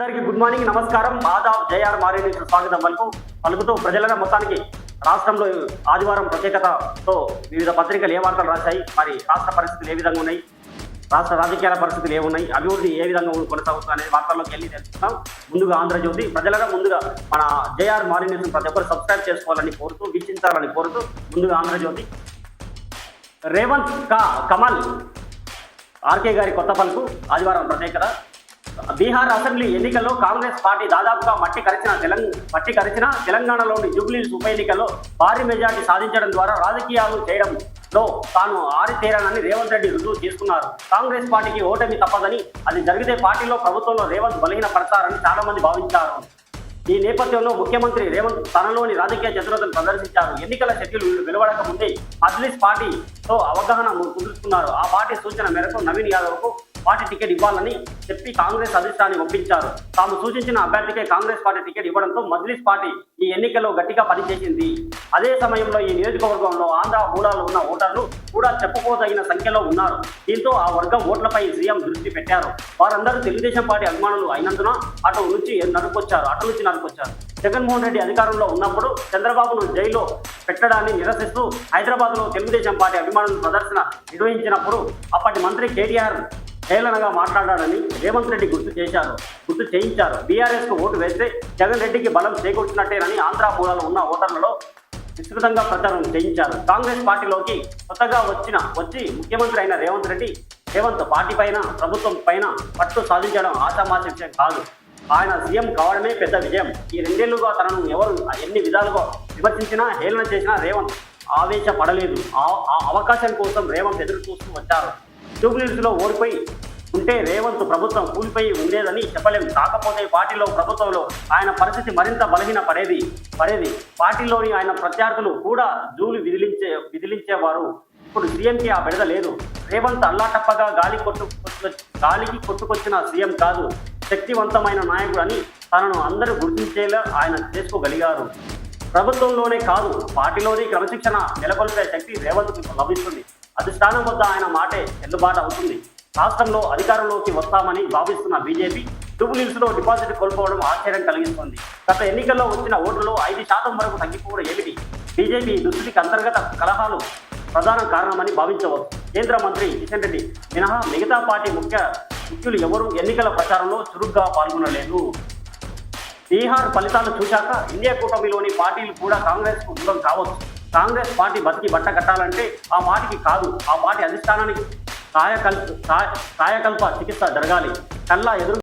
అందరికీ good morning నమస్కారం. Aadab JR మారే నుంచి స్వాగతం వరకు పలుకుతూ ప్రజల మొత్తానికి రాష్ట్రంలో ఆదివారం ప్రత్యేకతతో వివిధ పత్రికలు ఏ వార్తలు రాశాయి మరి రాష్ట్ర పరిస్థితులు ఏ విధంగా ఉన్నాయి రాష్ట్ర రాజకీయాల పరిస్థితులు ఏమున్నాయి అభివృద్ధి ఏ విధంగా కొనసాగుతుంది అనేది వార్తల్లోకి వెళ్ళి తెలుసుకుందాం. ముందుగా ఆంధ్రజ్యోతి ప్రజలగా ముందుగా మన జేఆర్ మారీ న్యూస్ ప్రతి ఒక్కరు సబ్స్క్రైబ్ చేసుకోవాలని కోరుతూ వీక్షించాలని కోరుతూ ముందుగా ఆంధ్రజ్యోతి. రేవంత్ కా కమల్ ఆర్కే గారి కొత్త పలుకు ఆదివారం ప్రత్యేకత. బీహార్ అసెంబ్లీ ఎన్నికల్లో కాంగ్రెస్ పార్టీ దాదాపుగా మట్టి కరిచిన తెలంగాణ మట్టి కరిచిన తెలంగాణలోని జూబ్లీస్ ఉప ఎన్నికల్లో భారీ మెజార్టీ సాధించడం ద్వారా రాజకీయాలు చేయడంలో తాను ఆరితేరానని రేవంత్ రెడ్డి రుజువు చేసుకున్నారు. కాంగ్రెస్ పార్టీకి ఓటమి తప్పదని అది జరిగితే పార్టీలో ప్రభుత్వంలో రేవంత్ బలహీనపడతారని చాలా మంది భావించారు. ఈ నేపథ్యంలో ముఖ్యమంత్రి రేవంత్ తనలోని రాజకీయ చతురతను ప్రదర్శించారు ఎన్నికల షెడ్యూల్ వెలువడక ముందే అజ్లీస్ పార్టీతో అవగాహన కుదుర్చుకున్నారు. ఆ పార్టీ సూచన మేరకు నవీన్ యాదవ్కు పార్టీ టికెట్ ఇవ్వాలని చెప్పి కాంగ్రెస్ అధిష్టాన్ని ఒప్పించారు. తాము సూచించిన అభ్యర్థికే కాంగ్రెస్ పార్టీ టికెట్ ఇవ్వడంతో మజ్లిస్ పార్టీ ఈ ఎన్నికల్లో గట్టిగా పనిచేసింది. అదే సమయంలో ఈ నియోజకవర్గంలో ఆంధ్ర మూలాలు ఉన్న ఓటర్లు కూడా చెప్పుకోదగిన సంఖ్యలో ఉన్నారు. దీంతో ఆ వర్గం ఓట్లపై సీఎం దృష్టి పెట్టారు. వారందరూ తెలుగుదేశం పార్టీ అభిమానులు అయినందున అటు నుంచి నడుకొచ్చారు అటు నుంచి నడుకొచ్చారు జగన్మోహన్ రెడ్డి అధికారంలో ఉన్నప్పుడు చంద్రబాబును జైల్లో పెట్టడాన్ని నిరసిస్తూ హైదరాబాద్లో తెలుగుదేశం పార్టీ అభిమానులు ప్రదర్శన నిర్వహించినప్పుడు అప్పటి మంత్రి కేటీఆర్ హేళనగా మాట్లాడారని రేవంత్ రెడ్డి గుర్తు చేశారు. గుర్తు చేయించారు. బీఆర్ఎస్కు ఓటు వేస్తే జగన్ రెడ్డికి బలం చేకూర్చినట్టేనని ఆంధ్ర మూలాలు ఉన్న ఓటర్లలో విస్తృతంగా ప్రచారం చేయించారు. కాంగ్రెస్ పార్టీలోకి కొత్తగా వచ్చిన వచ్చి ముఖ్యమంత్రి అయిన రేవంత్ రెడ్డి రేవంత్ పార్టీ పైన ప్రభుత్వం పైన పట్టు సాధించడం ఆశామాష విషయం కాదు. ఆయన సీఎం కావడమే పెద్ద విజయం. ఈ రెండేళ్ళుగా తనను ఎవరు ఎన్ని విధాలుగా విమర్శించినా హేళన చేసినా రేవంత్ ఆవేశపడలేదు. ఆ- ఆ అవకాశం కోసం రేవంత్ ఎదురు చూస్తూ వచ్చారు జూబ్లీస్లో ఓడిపోయి ఉంటే రేవంత్ ప్రభుత్వం కూలిపోయి ఉండేదని చెప్పలేం. కాకపోతే పార్టీలో ప్రభుత్వంలో ఆయన పరిస్థితి మరింత బలహీన పడేది. పడేది. పార్టీలోని ఆయన ప్రత్యర్థులు కూడా జూలు విదిలించే విదిలించేవారు. ఇప్పుడు సీఎంకి ఆ బెడద లేదు. రేవంత్ అల్లాటప్పగా గాలి కొట్టు గాలికి కొట్టుకొచ్చిన సీఎం కాదు. శక్తివంతమైన నాయకుడు అని తనను అందరూ గుర్తించేలా ఆయన చేసుకోగలిగారు. ప్రభుత్వంలోనే కాదు పార్టీలోని క్రమశిక్షణ నెలకొల్పే శక్తి రేవంత్కు లభిస్తుంది. అధిష్టానం వద్ద ఆయన మాటే చెల్లుబాటు అవుతుంది. రాష్ట్రంలో అధికారంలోకి వస్తామని భావిస్తున్న బీజేపీ ట్రిబుల్లో డిపాజిట్ కోల్పోవడం ఆశ్చర్యం కలిగిస్తుంది. గత ఎన్నికల్లో వచ్చిన ఓట్లలో ఐదు శాతం వరకు తగ్గిపోవడం ఏమిటి? బీజేపీ దుస్థితికి అంతర్గత కలహాలు ప్రధాన కారణమని భావించవచ్చు. కేంద్ర మంత్రి కిషన్ రెడ్డి మినహా మిగతా పార్టీ ముఖ్య ముఖ్యులు ఎవరు ఎన్నికల ప్రచారంలో చురుగ్గా పాల్గొనలేదు. బీహార్ ఫలితాలు చూశాక ఇండియా కూటమిలోని పార్టీలు కూడా కాంగ్రెస్కు దూరం కావచ్చు. కాంగ్రెస్ పార్టీ బతికి బట్ట కట్టాలంటే ఆ పార్టీకి కాదు. ఆ పార్టీ అధిష్టానానికి కాయకల్ప కాయకల్ప చికిత్స జరగాలి. కల్లా ఎదురు